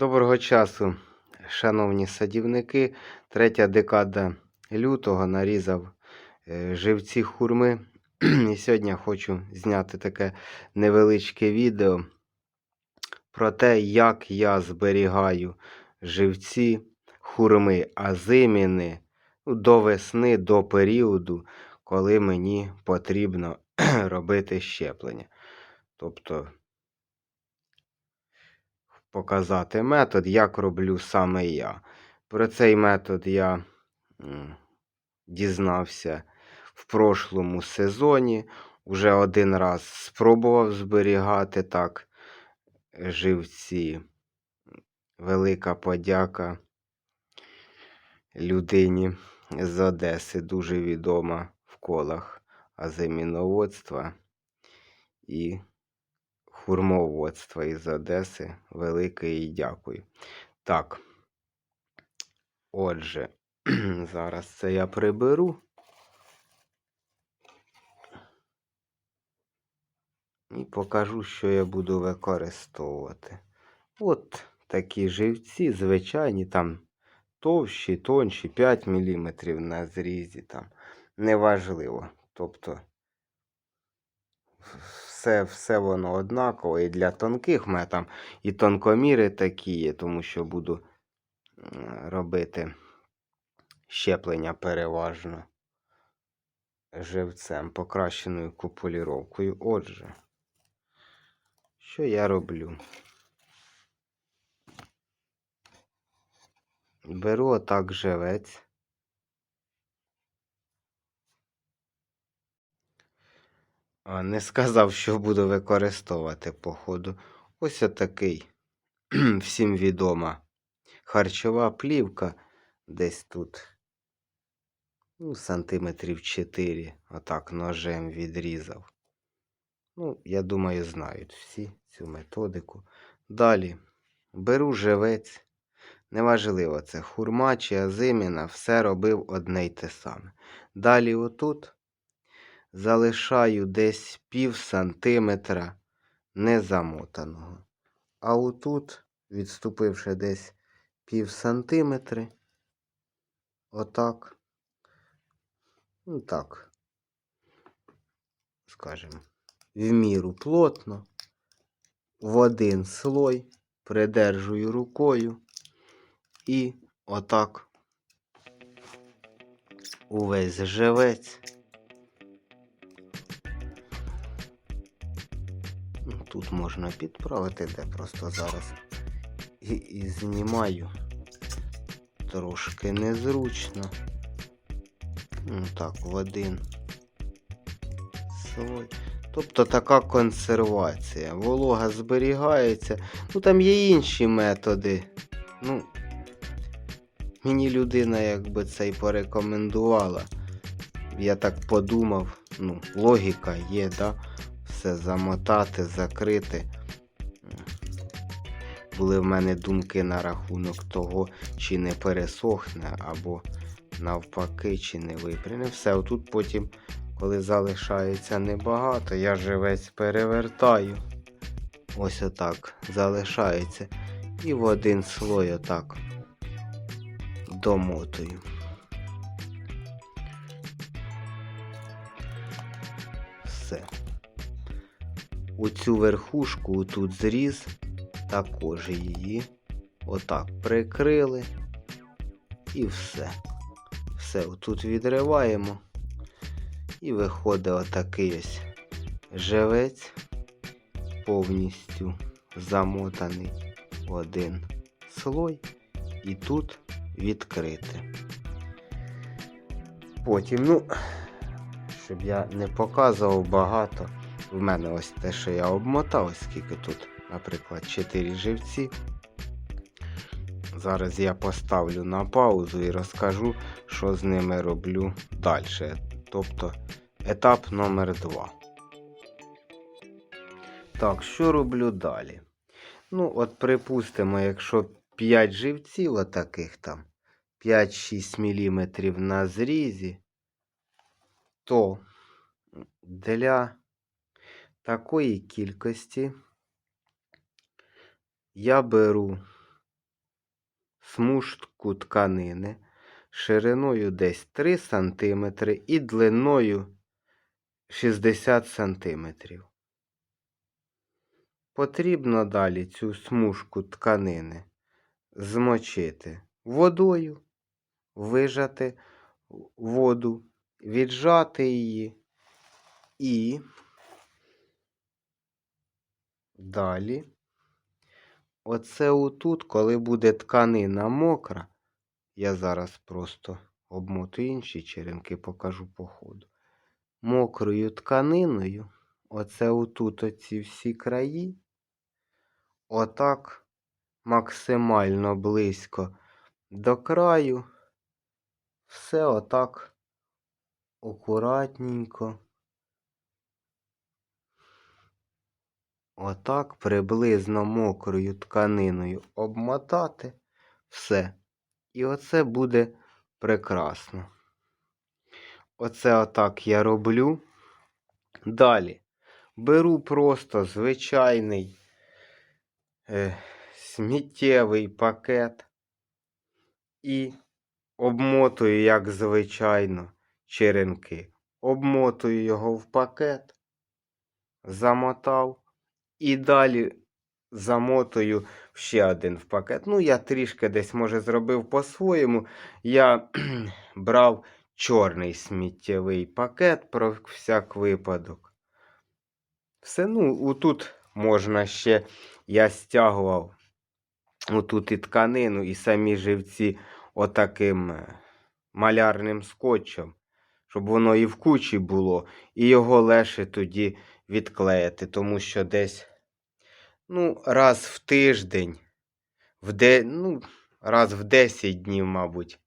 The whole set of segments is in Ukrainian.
Доброго часу, шановні садівники. Третя декада лютого нарізав е, живці хурми. І сьогодні хочу зняти таке невеличке відео про те, як я зберігаю живці хурми азиміни до весни, до періоду, коли мені потрібно робити щеплення. Тобто показати метод, як роблю саме я. Про цей метод я дізнався в прошлому сезоні. Уже один раз спробував зберігати так живці. Велика подяка людині з Одеси, дуже відома в колах азиміноводства і хурмоводства із Одеси. Велике їй дякую. Так. Отже, зараз це я приберу. І покажу, що я буду використовувати. От такі живці, звичайні, там товщі, тонші, 5 мм на зрізі, там неважливо. Тобто все, все воно однаково. І для тонких в мене там і тонкоміри такі є, тому що буду робити щеплення переважно живцем, покращеною купуліровкою. Отже, що я роблю? Беру отак живець. А, Не сказав, що буду використовувати по ходу. Ось отакий всім відома харчова плівка. Десь тут ну, сантиметрів 4. Отак ножем відрізав. Ну, я думаю, знають всі цю методику. Далі беру живець. Неважливо, це хурма чи азиміна, все робив одне й те саме. Далі отут залишаю десь пів сантиметра незамотаного. А отут, відступивши десь пів сантиметри, отак, ну так, скажімо, в міру плотно, в один слой придержую рукою і отак увесь живець. Тут можна підправити, де просто зараз і, і знімаю. Трошки незручно. Ну, так, в один слой. Тобто така консервація. Волога зберігається. Ну там є інші методи. Ну, мені людина якби це й порекомендувала. Я так подумав, ну, логіка є, да? Все замотати, закрити. Були в мене думки на рахунок того, чи не пересохне, або навпаки, чи не випряне. Все, отут потім, коли залишається небагато, я живець перевертаю. Ось отак залишається. І в один слой отак домотую. Все. Оцю верхушку тут зріз, також її отак прикрили і все. Все, отут відриваємо. І виходить отакий ось живець, повністю замотаний один слой. І тут відкрити. Потім, ну, щоб я не показував багато. В мене ось те, що я обмотав, ось скільки тут, наприклад, 4 живці. Зараз я поставлю на паузу і розкажу, що з ними роблю далі. Тобто етап номер 2. Так, що роблю далі? Ну, от припустимо, якщо 5 живців, отаких там 5-6 мм на зрізі, то для такої кількості я беру смужку тканини шириною десь 3 см і длиною 60 см. Потрібно далі цю смужку тканини змочити водою, вижати воду, віджати її і далі. Оце отут, коли буде тканина мокра, я зараз просто обмотую інші черенки, покажу по ходу. Мокрою тканиною, оце отут оці всі краї, отак максимально близько до краю, все отак акуратненько. Отак приблизно мокрою тканиною обмотати все. І оце буде прекрасно. Оце отак я роблю. Далі беру просто звичайний е, сміттєвий пакет і обмотую, як звичайно, черенки. Обмотую його в пакет, замотав. І далі замотую ще один в пакет. Ну, я трішки десь, може, зробив по-своєму. Я брав чорний сміттєвий пакет про всяк випадок. Все, ну, тут можна ще, я стягував отут і тканину, і самі живці отаким е, малярним скотчем, щоб воно і в кучі було, і його легше тоді відклеїти, тому що десь ну, раз в тиждень, в де, ну, раз в 10 днів, мабуть,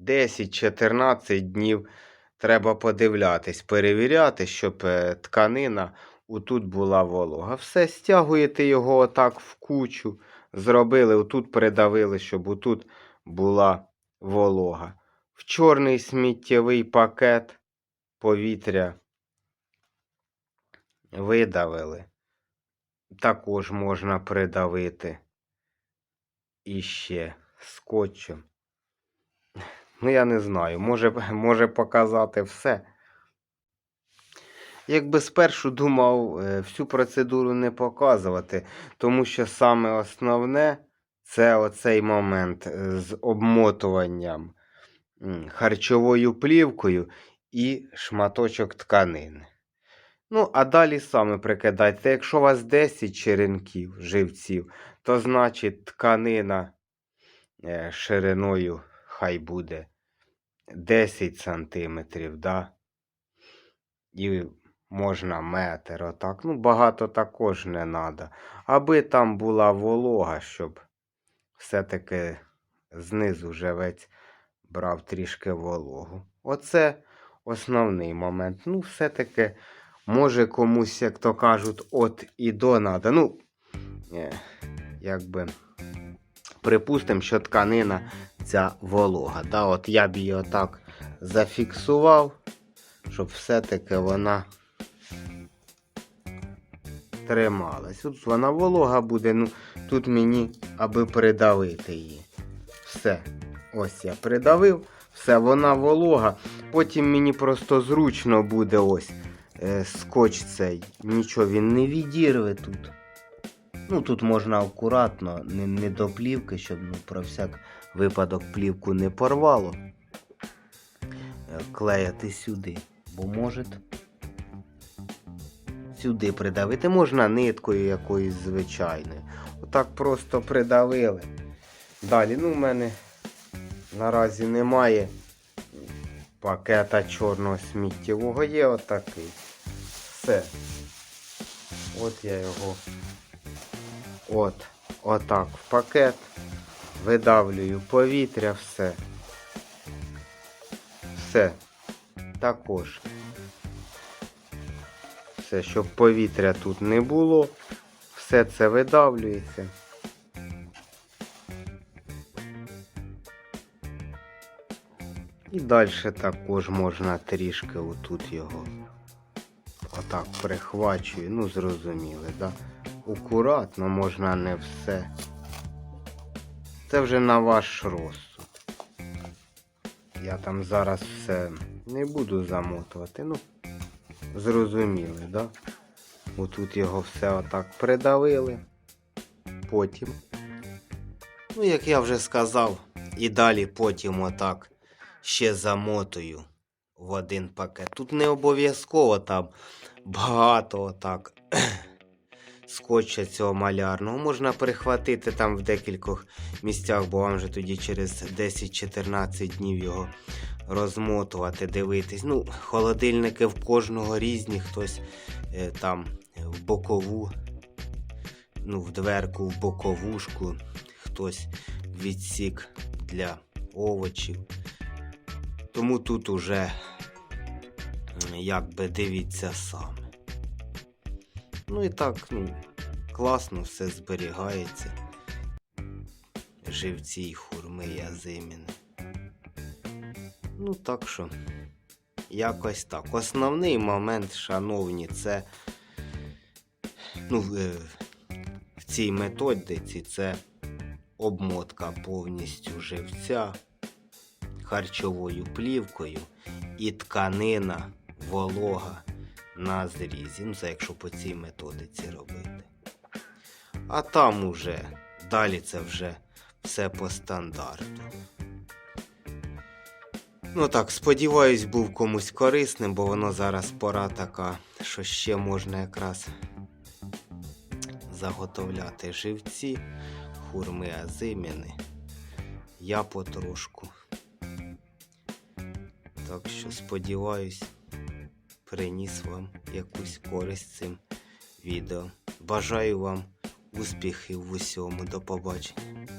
10-14 днів треба подивлятись, перевіряти, щоб е, тканина отут була волога. Все, стягуєте його отак в кучу, зробили, отут придавили, щоб отут була волога. В чорний сміттєвий пакет повітря видавили. Також можна придавити іще скотчем. Ну, я не знаю, може, може показати все. Якби спершу думав е, всю процедуру не показувати, тому що саме основне це оцей момент е, з обмотуванням харчовою плівкою і шматочок тканини. Ну, а далі саме прикидайте. Якщо у вас 10 черенків, живців, то значить тканина е, шириною хай буде 10 сантиметрів, да? І можна метр, отак. Ну, багато також не треба. Аби там була волога, щоб все-таки знизу живець брав трішки вологу. Оце основний момент. Ну, все-таки. Може комусь, як то кажуть, от і до надо. Ну, е, якби припустимо, що тканина ця волога. Да? От я б її отак зафіксував, щоб все-таки вона трималась. Тут вона волога буде, ну тут мені аби придавити її. Все. Ось я придавив, все, вона волога. Потім мені просто зручно буде ось скотч цей. Нічого він не відірве тут. Ну, тут можна акуратно, не, не до плівки, щоб ну, про всяк випадок плівку не порвало. Е, Клеяти сюди, бо може сюди придавити. Можна ниткою якоюсь звичайною. Отак просто придавили. Далі, ну, в мене наразі немає пакета чорного сміттєвого, є отакий. Все. От я його от, отак в пакет. Видавлюю повітря, все. Все. Також. Все, щоб повітря тут не було. Все це видавлюється. І далі також можна трішки отут його отак прихвачую. Ну, зрозуміли, да? Акуратно можна не все. Це вже на ваш розсуд. Я там зараз все не буду замотувати. Ну, зрозуміли, да? Отут його все отак придавили. Потім. Ну, як я вже сказав, і далі потім отак ще замотую в один пакет. Тут не обов'язково там багато отак скотча цього малярного. Можна прихватити там в декількох місцях, бо вам же тоді через 10-14 днів його розмотувати, дивитись. Ну, холодильники в кожного різні, хтось е, там в бокову, ну, в дверку, в боковушку, хтось відсік для овочів. Тому тут уже якби дивіться саме. Ну і так, ну, класно все зберігається. Живці і хурми язиміни. Ну, так що, якось так. Основний момент, шановні, це ну, е, в цій методиці це обмотка повністю живця харчовою плівкою і тканина волога на зрізі. Ну, якщо по цій методиці робити. А там уже далі це вже все по стандарту. Ну так, сподіваюсь, був комусь корисним, бо воно зараз пора така, що ще можна якраз заготовляти живці, хурми азиміни. Я потрошку. Так що сподіваюсь, приніс вам якусь користь цим відео. Бажаю вам успіхів в усьому. До побачення.